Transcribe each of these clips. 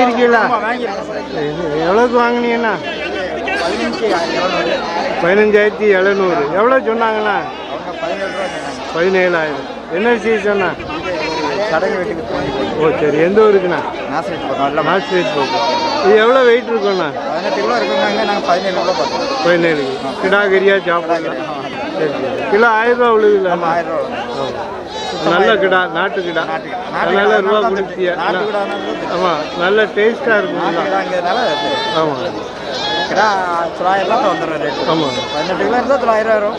இருக்கீங்களா எவ்வளோக்கு வாங்கினீங்கண்ணா பதினஞ்சாயிரத்தி எழுநூறு. எவ்வளோ சொன்னாங்கண்ணா? பதினேழாயிரம். என்ன சீசண்ணா ஓ சரி. எந்த ஊருக்குண்ணா? நாசிரியர் பக்கம் இது எவ்வளோ வெயிட் நாங்கள் பதினேழு கிலோ பார்த்தோம் பதினேழு கிடா கறியா சாப்பிடலாம் சரி. கிலோ ஆயிரம் ரூபா விழுதுல ஆயிரம் ரூபா நல்ல கிடா நாட்டு கிடா. அதனால ரூபா கொடுத்தியா ஆமாம் நல்ல டேஸ்ட்டாக கிடாங்கிறதுனால ஆமாம் கிடா தொள்ளாயிரம் வந்துடும் ரேட்டு ஆமாம் பதினெட்டு கிலோ இருந்தால் தொள்ளாயிரம் வரும்.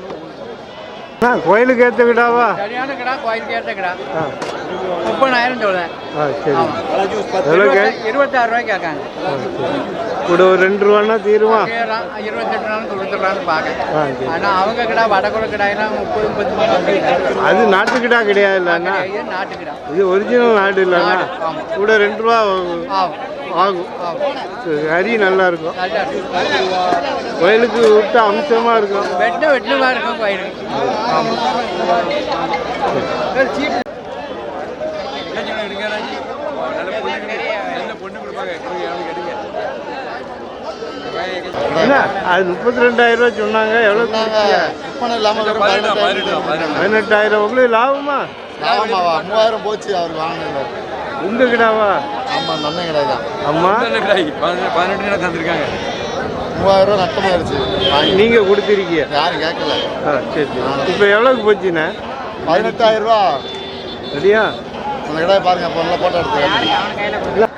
கோயிலுக்கு ஏற்ற கிடாவா சரியான கிடா கோயிலுக்கு ஏற்ற கிடா. ஆ முப்பதாயிரம் சொல்லுவேன் ஆ இருபத்தாறு ரூபாய் கேட்காங்க. ஆ, ஒரு ரெண்டு ரூபான்னா தீருமா? இருபத்தெட்டு நாள் கொடுத்துட்றான்னு பார்க்க ஆனால் அவங்க கிடா வடகுல கிடாயெல்லாம் முப்பது முப்பத்தி. அது நாட்டு கிடா கிடையாது இல்லைண்ணா இது நாட்டு கிடா இது ஒரிஜினல் நாடு இல்லைண்ணா ஆமாம். கூட ரெண்டு ரூபா ஆகும். கறி நல்லா இருக்கும். கோயிலுக்கு விட்டு அம்சமாக இருக்கும். வெட்ட வெட்டுமா இருக்கும் கோயிலுக்கு. என்ன? அது முப்பத்தி ரெண்டாயிரம் ரூபா சொன்னாங்க. எவ்வளோ விற்பனை இல்லாமல் பதினெட்டாயிரம் உங்களுக்கு லாபமா? ஆமாவா மூவாயிரம் போச்சு அவர் வாங்கினார் உங்க கிடாவா ஆமாம் அந்த அண்ணன் கிடையாது அம்மா பதினெட்டு நாள் தந்துருக்காங்க. மூவாயிரம் ரூபா நட்டமாயிருச்சு நீங்க கொடுத்துருக்கீங்க. யாரும் கேட்கல. ஆ சரி சரி. இப்போ எவ்வளோக்கு போச்சுண்ணே பதினெட்டாயிரம் ரூபா. ரெடியா அந்த கடையை பாருங்க அப்போ நல்லா போட்டோ எடுத்து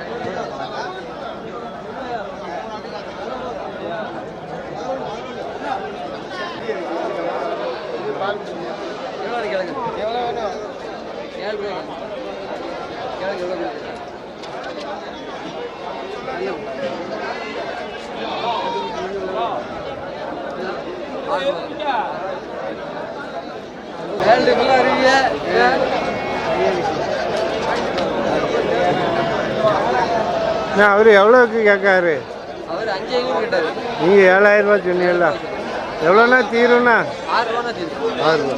அவர் எவ்வளோக்கு கேட்காரு? நீங்கள் ஏழாயிரம் ரூபா சொன்னீங்கல்ல. எவ்வளோண்ணா தீரும்ண்ணா? ஆறு ரூபா தீர்ந்து ஆறு ரூபா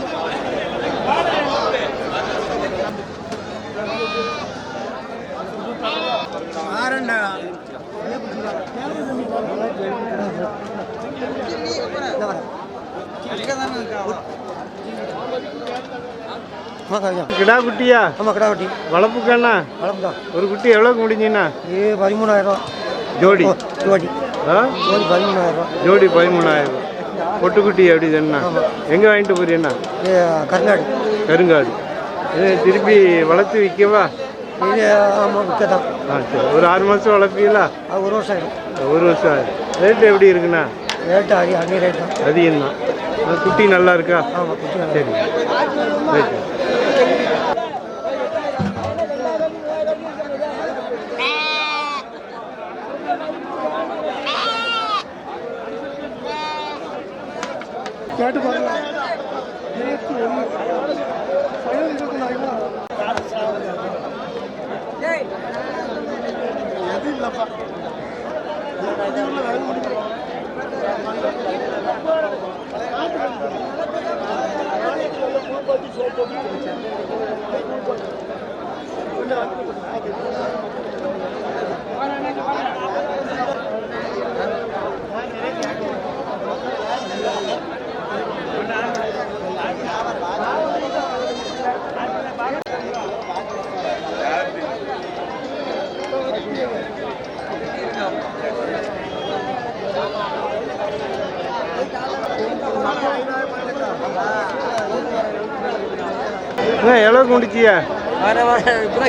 கிடா குட்டியா ஆமாம் கடா வளர்ப்புக்கண்ணா? வளர்ப்பு தான் ஒரு குட்டி எவ்வளோக்கு முடிஞ்சுண்ணா இது பதிமூணாயிரம். ஜோடி. ஜோடி. ஆ? ஜோடி பதிமூணாயிரம். ஜோடி பதிமூணாயிரம். பொட்டுக்குட்டி எப்படி தானே எங்கே வாங்கிட்டு இது கருநாடு கருங்காடு. இது திருப்பி வளர்த்து விற்கவா? ஆமாம் விற்க சரி ஒரு ஆறு மாதம் வளர்ப்பீங்களா? ஒரு வருஷம் ஆயிடும். ஒரு வருஷம் ஆகுது ரேட்டு எப்படி இருக்குண்ணா? ரேட்டு அதிக அதிக ரேட் தான். அதிகம் தான். குட்டி நல்லா இருக்கா? ஆமாம் குட்டி சரி. ரைட்டு கேட்டு பாருங்க. இல்லைப்பா சோப்பு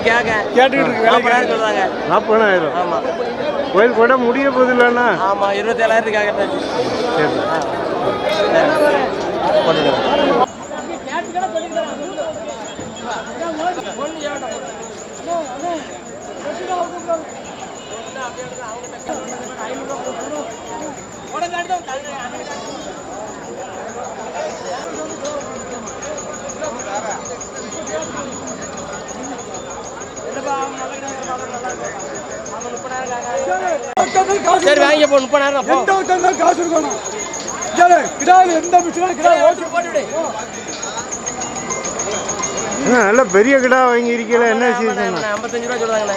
கேட்க. கேட்டுக்கிட்டு நாற்பதாயிரம் கோயில் கூட முடிய போதில்லண்ணா ஆமா இருபத்தி ஏழாயிரத்துக்கு போ முப்பதாயிரம் போ. காசு இருக்கணும் கிடாது எந்த மிஷினும் கிடாது போட்டு என்ன நல்ல பெரிய கிடா வாங்கியிருக்கீங்களா என்ன சீசன் ஐம்பத்தஞ்சு ரூபா சொல்றாங்கண்ணே.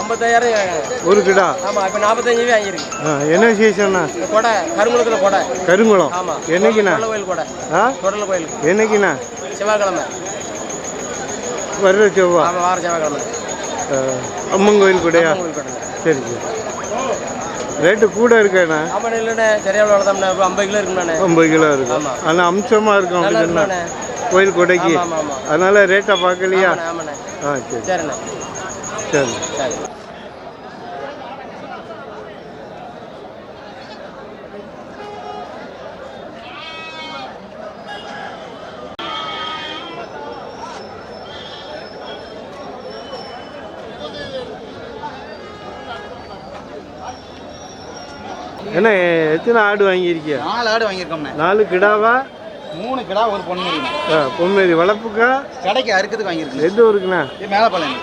ஐம்பத்தாயிரம். ஒரு கிடா? ஆமா இப்ப நாற்பத்தஞ்சு வாங்கியிருக்கு. என்ன சீசன்னா கொடை கருங்குளத்துல கொடை. கருங்குளம். ஆமா என்னைக்குண்ணா? கோயில் கொடை. ஆ? தொடல கோயிலுக்கு என்னைக்குண்ணா? செவ்வாய்க்கிழமை. வர்ற செவ்வா ஆமா வார செவ்வாய்க்கிழமை. அம்மன் கோயில் கூடயா? கோயில் கொடை சரி சரி. ரேட்டு கூட இருக்கேண்ணா ஆமா இல்லைண்ணே சரியா வளர்த்தோம்ண்ணே இப்போ ஐம்பது கிலோ இருக்குண்ணே ஐம்பது கிலோ இருக்கும். ஆனால் அம்சமாக இருக்கும் அப்படின்னா கோயில் கொடைக்கு. அதனால ரேட்டை பார்க்கலையா? ஆமாண்ணே ஆமாண்ணே. ஆ சரி. சரிண்ணே. சரி. என்ன எத்தனை ஆடு வாங்கியிருக்கியா? நாலு ஆடு வாங்கியிருக்கோம்ண்ணே. நாலு கிடாவா? மூணு கிடா ஒரு பொண்ணு ஆ, பொம்மேரி வளர்ப்புக்கா? கடைக்கு அறுக்கிறதுக்கு வாங்கியிருக்கேன் எந்த ஊருக்குண்ணா? மேலப்பாளையம்.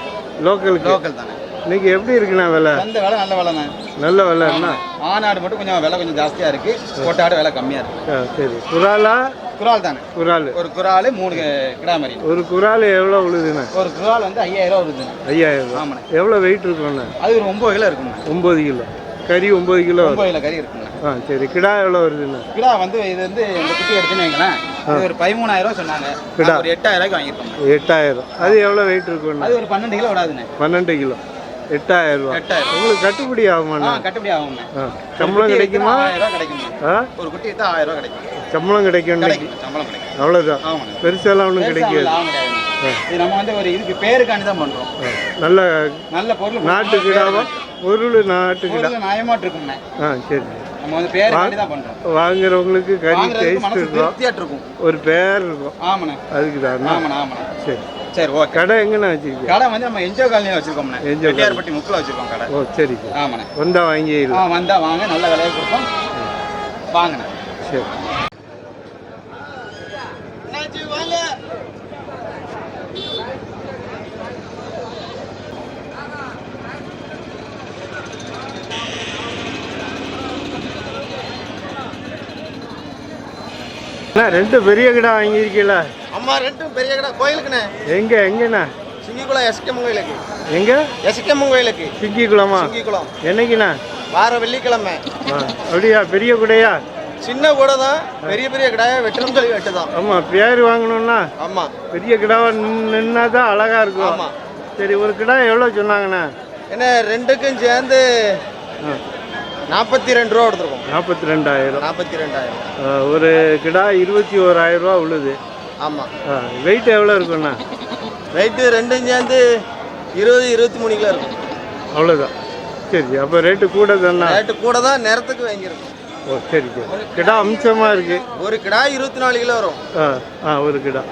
லோக்கலுக்கு? லோக்கல் தானே இன்னைக்கு எப்படி இருக்குண்ணா விலை? அந்த விலை நல்ல விலைண்ணே. நல்ல விலை என்ன ஆனாடு மட்டும் கொஞ்சம் விலை கொஞ்சம் ஜாஸ்தியாக இருக்கு. கொட்டாடு விலை கம்மியாக இருக்கு. ஆ, சரி. குராலா குரால் தானே குரால் ஒரு குரால் மூணு கிடா மாதிரி. ஒரு குரால் எவ்வளோ உழுதுண்ணா? ஒரு குரால் வந்து ஐயாயிரம் ரூபா வருதுண்ணே ஐயாயிரம் ஆமாண்ணே. எவ்வளோ வெயிட் இருக்குண்ணா அது ஒரு ஒம்பது கிலோ இருக்குண்ணே ஒம்பது கிலோ. கறி ஒம்பது கிலோ ஒம்பது கிலோ கறி இருக்குண்ணே ஆ சரி. கிடா எவ்வளோ வருதுண்ணா கிடா வந்து இது வந்து இந்த குட்டி எடுத்துன்னு வைங்களேன். இது ஒரு பதிமூணாயிரம் சொன்னாங்க. கிடா. ஒரு எட்டாயிரம் ரூபாய்க்கு வாங்கியிருக்கோம் எட்டாயிரம். அது எவ்வளோ வெயிட் இருக்குண்ணா அது ஒரு பன்னெண்டு கிலோ விடாதுண்ணே பன்னெண்டு கிலோ. எட்டாயிரம் ரூபா. எட்டாயிரம் உங்களுக்கு கட்டுப்படி ஆ ஆகுமாண்ணா கட்டுப்படி ஆகும்ண்ணே ஆ சம்பளம் கிடைக்குமா? ஒரு குட்டி எடுத்தா ஆயிரம் ரூபா கிடைக்கும் சம்பளம் கிடைக்கும் சம்பளம் கிடைக்கும். அவ்வளோதான் பெருசாலாம் ஒன்றும் கிடைக்காது. ஆகும். இது நம்ம வந்து ஒரு இதுக்கு பேருக்காண்டி தான் பண்றோம். ஆ, நல்ல நல்ல பொருள் நாட்டு கிடாவா? பொருள் நாட்டு கிடா. நியாயமாட்டு இருக்கும்ண்ணே. ஆ சரி. நம்ம வந்து பேருக்காண்டி தான் பண்றோம். வாங்குறவங்களுக்கு கறி டேஸ்ட் இருக்கும். ஒரு பேர் இருக்கும். ஆமாண்ணே. அதுக்கு தான்? ஆமாண்ணே ஆமாண்ணே. சரி. சரி ஓகே. கடை எங்கண்ணா வச்சுருக்கீங்க? கடை வந்து நம்ம என்ஜோ காலனியில் வச்சிருக்கோம்ண்ணே. என்ஜோ வெட்டியார்பட்டி முக்கில் வச்சிருக்கோம் கடை. ஓ சரி ஆமாண்ணே. வந்தா வாங்கி ஆ வந்தா வாங்க. நல்ல விலையை கொடுப்போம். வாங்கண்ணே. சரி. அண்ணா ரெண்டு பெரிய கிடா வாங்கியிருக்கீங்களா அம்மா ரெண்டும் பெரிய கடை. கோயிலுக்குண்ணே. எங்க எங்கண்ணா? சிங்கிக்குளம் எஸ்கேமன் கோயிலுக்கு. எங்க? எஸ்கேமன் கோயிலுக்கு. சிக்கி குளமா சிங்கிக்குளம். என்னைக்குண்ணா? வார வெள்ளிக்கிழமை. அப்படியா? பெரிய குடையா? சின்ன கூட தான். பெரிய பெரிய கடாயை வெட்டணும் சொல்லி வெட்டு தான் ஆமா பேர் வாங்கணும்னா ஆமா. பெரிய கிடாவா நின்னா தான் அழகா இருக்கும். ஆமா. சரி ஒரு கிடா எவ்வளோ சொன்னாங்கண்ணா? என்ன ரெண்டுக்கும் சேர்ந்து நாற்பத்தி ரெண்டு ரூபா கொடுத்துருக்கோம். நாற்பத்தி ரெண்டாயிரம். நாற்பத்தி ரெண்டாயிரம். ஒரு கிடா இருபத்தி ஓராயிரம் ரூபா உள்ளது. ஆமாம் வெயிட் எவ்வளோ இருக்குண்ணா ரைட்டு ரெண்டும் சேர்ந்து இருபது இருபத்தி மூணு கிலோ இருக்கும். அவ்வளோதான் சரி அப்போ ரேட்டு கூட தானே ரேட்டு கூட தான் நேரத்துக்கு வாங்கியிருக்கோம். ஓ சரி சரி. கிடா அம்சமாக இருக்கு. ஒரு கிடா இருபத்தி நாலு கிலோ வரும். ஆ ஆ ஒரு கிடா.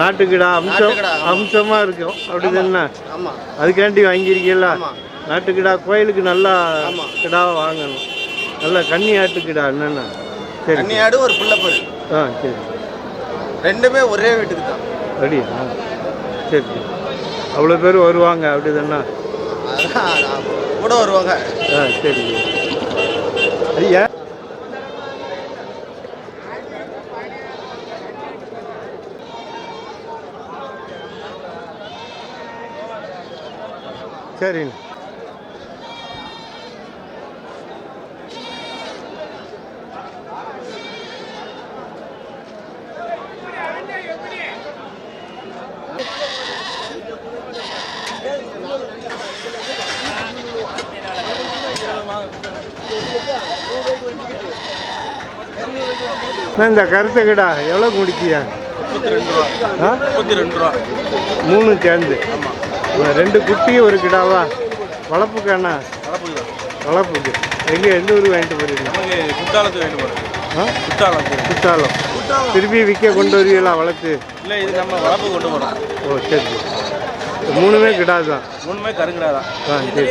நாட்டு கிடா அம்சம். அம்சமாக இருக்கும். அப்படி தானே? ஆமாம் அதுக்காண்டி வாங்கியிருக்கீங்களா? ஆமா. நாட்டு கிடா கோயிலுக்கு நல்லா ஆமா. கிடா வாங்கணும். நல்லா கன்னி ஆட்டு கிடா என்னென்ன? சரி கன்னியாடு ஒரு புள்ளப்பரு ஆ சரி. ரெண்டுமே ஒரே வீட்டுக்கு தான். ரெடியா சரி சரி. அவ்வளோ பேர் வருவாங்க அப்படி தானே கூட வருவாங்க. ஆ சரி. ஐயா? சரிண்ணா. இந்த கருத்து கிடா எவ்வளோ முடிக்கியா மூணு சேர்ந்து. ரெண்டு குட்டி ஒரு கிடாவா? வளர்ப்புக்காண்ணா வளர்ப்புக்கு எங்கே எந்த ஊர் வாங்கிட்டு போறீங்க? குத்தாலம் திருப்பி விற்க கொண்டு வருவீங்களா வளர்த்து? இல்லை இது நம்ம வளர்ப்பு கொண்டு போகிறோம் ஓ சரி. மூணுமே கிடா தான் மூணுமே கருங்கடா தான் ஆ சரி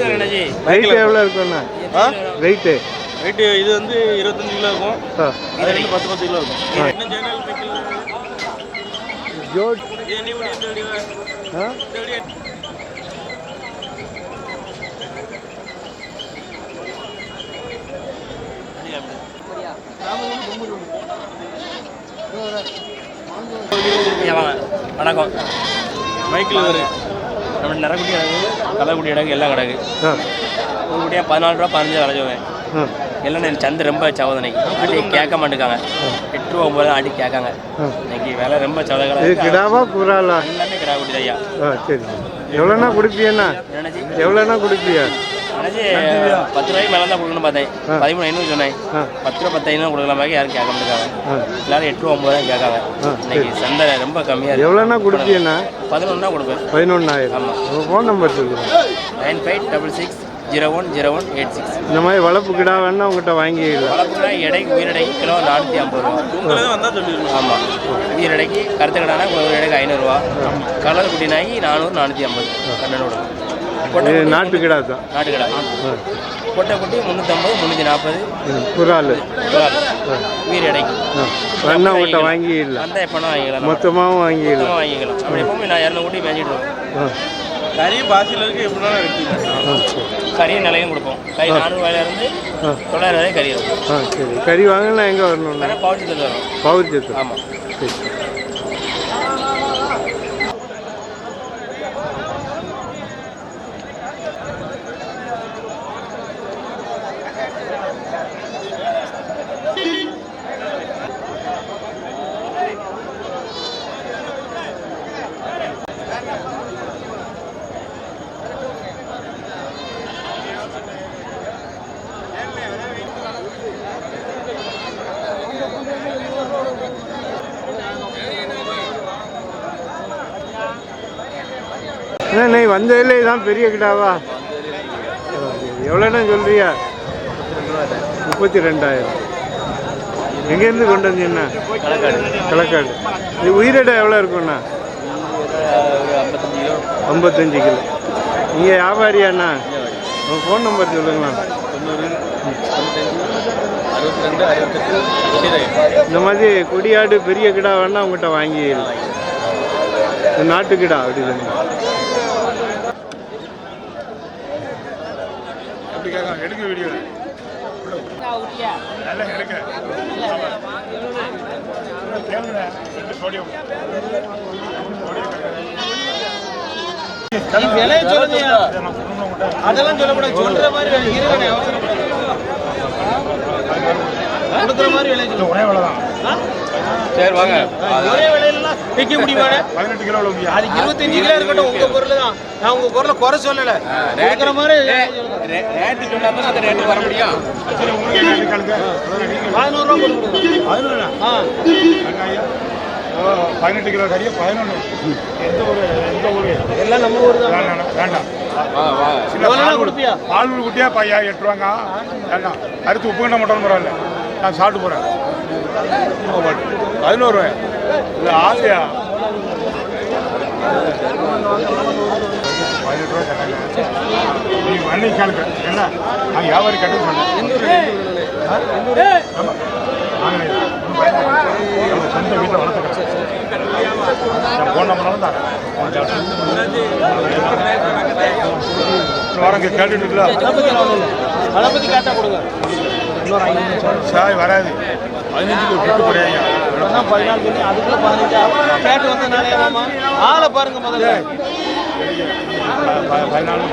வெயிட் எவ்வளோ இருக்குண்ணா ஆ? வெயிட்டு வெயிட்டு இது வந்து இருபத்தஞ்சு கிலோ இருக்கும். அது வந்து பத்து பத்து கிலோ இருக்கும். என்ன ஜெனரல் சைக்கிள் ஜோட் வணக்கம். மைக்கில் வரு. நம்ம நிறக்குட்டி கிடக்கு களைக்குட்டி கிடக்கு எல்லாம் கிடக்கு. ஒரு குட்டியாக பதினாலு ரூபா பதினஞ்சு விளைச்சுவேன் எல்லாம் எனக்கு சந்தை ரொம்ப சவதனைக்கு அடி கேட்க மாட்டேங்காங்க எட்டு ரூபா ஒம்பது அடி கேட்காங்க. இன்னைக்கு விலை ரொம்ப இது சவதகளை கிடாவா புறாலா? எல்லாமே கிடா குட்டி ஐயா. சரி. எவ்வளோண்ணா கொடுப்பியண்ணா எவ்வளோண்ணா கொடுப்பியா நினைச்சி பத்து ரூபாய்க்கு மேலே தான் கொடுக்கணும் பார்த்தேன். பதிமூணு ஐநூறு சொன்னேன். பத்து ரூபா பத்து ஐநூறு கொடுக்கலாம் பாக்கி யாரும் கேட்க மாட்டேங்காங்க எல்லாரும் எட்டு ரூபா ஒம்பது தான் கேட்காங்க. இன்னைக்கு சந்தை ரொம்ப கம்மியாக எவ்வளோண்ணா கொடுப்பியண்ணா பதினொன்னா கொடுப்பேன். பதினொன்றாயிரம் உங்கள் ஃபோன் நம்பர் சொல்லுங்கள் nine five double six zero one zero one eight six. இந்த மாதிரி வளர்ப்பு கிடா வேணா உங்கள்கிட்ட வாங்கிக்கலாம் வளர்ப்புனா எடைக்கு உயிரடைக்கு கிலோ நானூற்றி ஐம்பது ரூபா. வந்தால் சொல்லிடணும் ஆமாம் உயிரடைக்கு கருத்து கடானா ஒரு இடைக்கு ஐநூறுரூவா. கலர் குட்டி நாய்க்கு நானூறு நானூற்றி ஐம்பது. கண்ணனோட. நாட்டு கிடா தான். நாட்டு கடை ஆ. கொட்டை குட்டி முந்நூற்றம்பது முந்நூற்றி நாற்பது. ம், புறால் உயிர் உங்கள்கிட்ட வாங்கிடலாம். அந்த எப்போனா வாங்கிக்கலாம். மொத்தமாகவும் வாங்கிடலாம். வாங்கிக்கலாம் அப்படி எப்பவுமே நான் இரநூறு குட்டி ஆ. கறி பாசியில் இருக்கு எப்படினாலும் சரி கறி நிலையும் கொடுப்போம். கறி நானூறு ரூபாயிலேருந்து ஆ. தொள்ளாயிரம் வரை கறி இருக்கும். ஆ சரி. கறி வாங்கினா எங்கே பவுச்சு தந்து வரும். பவுர் ஜத்து ஆமாம் சரி. அண்ணா நீ வந்ததில்ல இதான் பெரிய கிடாவா? எவ்வளோண்ணா சொல்றியா முப்பத்தி ரெண்டாயிரம் எங்கேருந்து கொண்டு வந்தீங்கண்ணா? களக்காடு இது உயிரிட எவ்வளோ இருக்குண்ணா ஐம்பத்தஞ்சு கிலோ. நீங்கள் வியாபாரியாண்ணா? உங்கள் ஃபோன் நம்பர் சொல்லுங்களா இந்த மாதிரி கொடியாடு பெரிய கிடா வேணா உங்கள்கிட்ட வாங்கிடலாம். இது நாட்டு கிடா அப்படி சொன்னீங்க எப்படி கேட்க எடுக்க. வீடியோ நல்லா எடுக்க விலையை சொல்லுங்க அதெல்லாம் சொல்லக்கூடாது. சொல்ற மாதிரி இருங்கண்ணே அவசரப்படாது கொடுக்குற மாதிரி விலை சொல்லுங்க ஒரே வேலை தான் சரி வாங்க. ஒரே விலையில விற்க முடியுமாண்ணே? பதினெட்டு கிலோ உள்ள அது இருபத்தஞ்சு கிலோ இருக்கட்டும் உங்க பொருள் தான் நான் உங்க பொருளை குறை சொல்லல. கொடுக்குற மாதிரி ரேட்டு சொல்லாமல் அந்த ரேட்டு வர முடியும். பதினோரு ரூபா கொடுக்கணும் பதினொன்று ஆ. பதினெட்டு கிலோ கறியை பதினொன்று. எந்த ஒரு எந்த ஊர்? எல்லாம் நம்ம ஊர் தான். வேண்டாம். வேண்டாம் பால் கொடுப்பியா? பால் குட்டியா பையா எட்டு ரூபாங்க. வேண்டாம். அடுத்து உப்பு கிண்ண மட்டும் பரவாயில்ல நான் சாப்பிட்டு போகிறேன் பதினோரு ரூபாய்? இல்லை ஆசையா? பதினெட்டு ரூபா கட்டாங்க நீ அன்னைக்கு கேளுங்க. என்ன? நான் வியாபாரி கட்ட சொன்னேன். ஆமா. நாங்களே. நம்ம சொந்த வீட்டில் வளர்த்துக்கிறேன் என் ஃபோன் நம்பர் தான் வரங்க கேட்டுட்டு இருக்கல அதை பத்தி ஒன்றும் இல்லை அதை பத்தி கேட்டா கொடுங்க. சாய் வராது. பதினஞ்சுக்கு விட்டு இப்பதான் பதினாலு சொல்லி அதுக்குள்ள பதினஞ்சா? கேட்டு வந்ததுனால ஏமாமா ஆளை பாருங்க முதல்ல. பதினாலு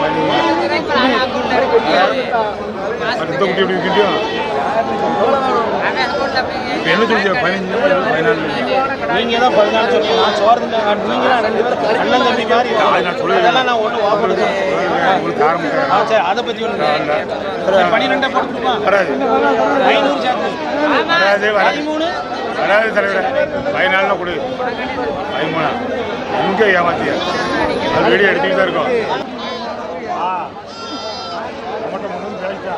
நீங்க தான் பதினாலு? சொன்னீங்க நான் சோர்ந்து நீங்க தான் ரெண்டு பேரும் அண்ணன் தம்பி மாதிரி. அதெல்லாம் நான் ஒன்றும் வாப்படுது சரி அதை பத்தி ஒன்று பன்னிரெண்டா போட்டுமா வராது. ஐநூறு சேர்த்து. வராது பதிமூணு. வராது தலைவர். பதினாலுல கொடு. பதிமூணா. இங்கே ஏமாத்திய? அது வெளியே எடுத்துக்கிட்டு தான் இருக்கோம். ஆ. நம்மகிட்ட கிடைச்சா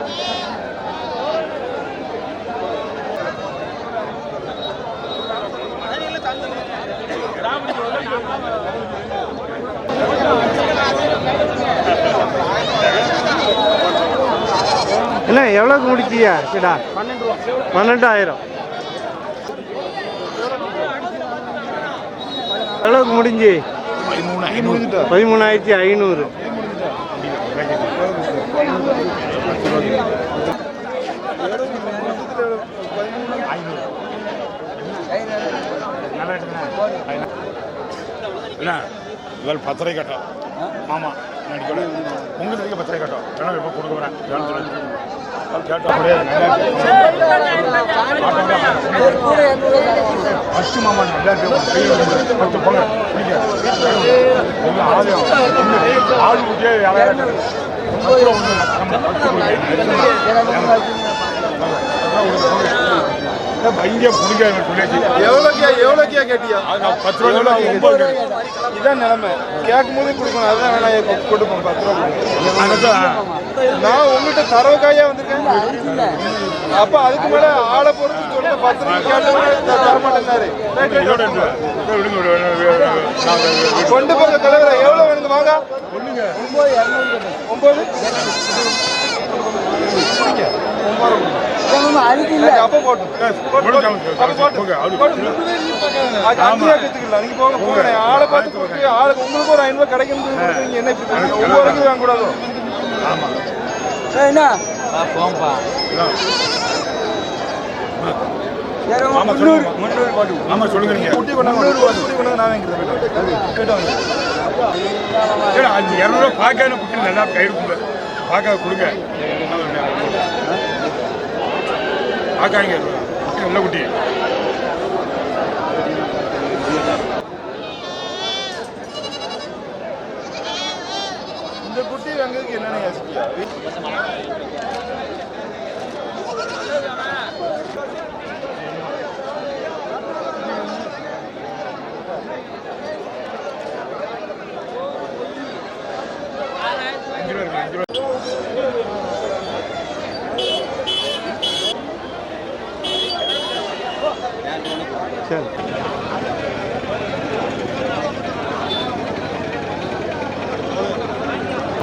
என்ன எவ்வளோக்கு முடிச்சியா கிடா பன்னெண்டாயிரம். எவ்வளோக்கு முடிஞ்சு? பதிமூணாயிரத்தி ஐநூறு. என்ன இவள் பத்து ரூபாய் கட்டும் உங்களுக்கு பத்திரை கட்டம். கட்டும் இப்போ கொடுக்க போகிறேன் ஃபஸ்ட்டு மாமா பத்து போங்க ஆலயம் ஆள் விட்டே யாராவது ஒன்று நம்ம பத்து பையன் பிடிக்க சொல்லியாச்சு. எவ்வளோக்கியா எவ்வளோக்கியா கேட்டியா? நான் பத்து ரூபா ஒன்பது இதான் நிலைமை. கேட்கும் போதே கொடுக்கணும் அதுதான் வேணாம் கொடுப்போம் பத்து ரூபா நான் உங்ககிட்ட தரவுக்காயா வந்திருக்கேன்? அப்ப அதுக்கு மேல ஆளை பொறுத்து சொல்ல பத்து ரூபா கேட்டவங்க தரமாட்டேன்னாரு. கொண்டு போங்க தலைவரை எவ்வளவு வேணுங்க வாங்க? சொல்லுங்க. ஒன்பது? ஆளை ஆளுக்கு உங்களுக்கு ஒரு ஐநூறு கிடைக்கும் என்ன வாங்க என்ன ஆமா, சொல்லுங்க. குட்டி நான் சரி, நல்லா கை கொடுங்க. கொடுங்க பார்க்காங்க நல்ல குட்டி. இந்த குட்டி வாங்குறதுக்கு என்னென்ன யோசிக்கியா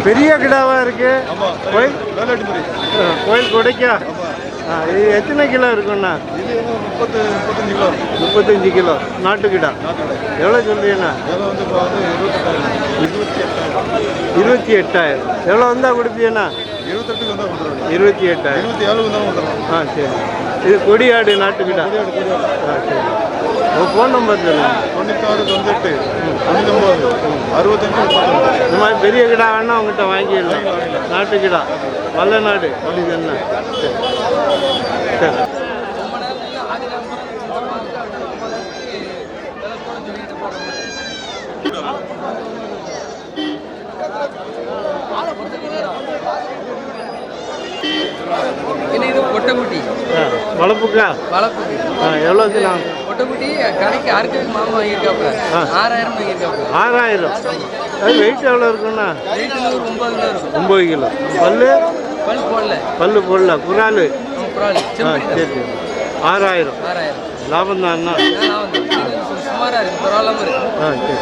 பெரிய கிடாவா இருக்கு. கோயில்? கோயில் கொடைக்கா. இது எத்தனை கிலோ இருக்குண்ணா முப்பத்து முப்பத்தஞ்சு கிலோ. முப்பத்தஞ்சு கிலோ. நாட்டு கிடா. எவ்வளோ சொல்றீங்கண்ணா? இருபத்தி எட்டாயிரம் எவ்வளோ வந்தால் கொடுப்பீங்கண்ணா? இருபத்தி எட்டாயிரம் ஆ சரி. இது கொடியாடு நாட்டு கிடா. ஆ சரி. உங்கள் ஃபோன் நம்பர் சொல்லுங்க. தொண்ணூத்தாறு தொண்ணூத்தெட்டு தொண்ணூத்தொம்பது அறுபத்தஞ்சு முப்பத்தொன்று இந்த மாதிரி பெரிய கிடா வேணா உங்ககிட்ட வாங்கிடலாம். நாட்டு கிடா. வல்ல நாடு. அப்படி என்ன? சரி. இது? பொட்டைக்குட்டி ஆ, வளர்ப்புக்கா வளர்ப்புக்கு ஆ பொட்டைக்குட்டி கடைக்கு அறுக்கு மாமா வாங்கியிருக்காப்புல. ஆறாயிரம் வாங்கியிருக்காப்புல. ஆறாயிரம். அது வெயிட் எவ்வளோ இருக்குண்ணா நூறு ஒன்பது கிலோ இருக்கும். ஒம்பது கிலோ. பல்லு? பல் போடல. பல்லு போடல. குரால் குராலி சரி சரி. ஆறாயிரம். ஆறாயிரம். லாபம் தான்? அண்ணா நான் வந்து இது சுமாரா இருக்கு. பரவாயில்லாம இருக்கு. ஆ சரி.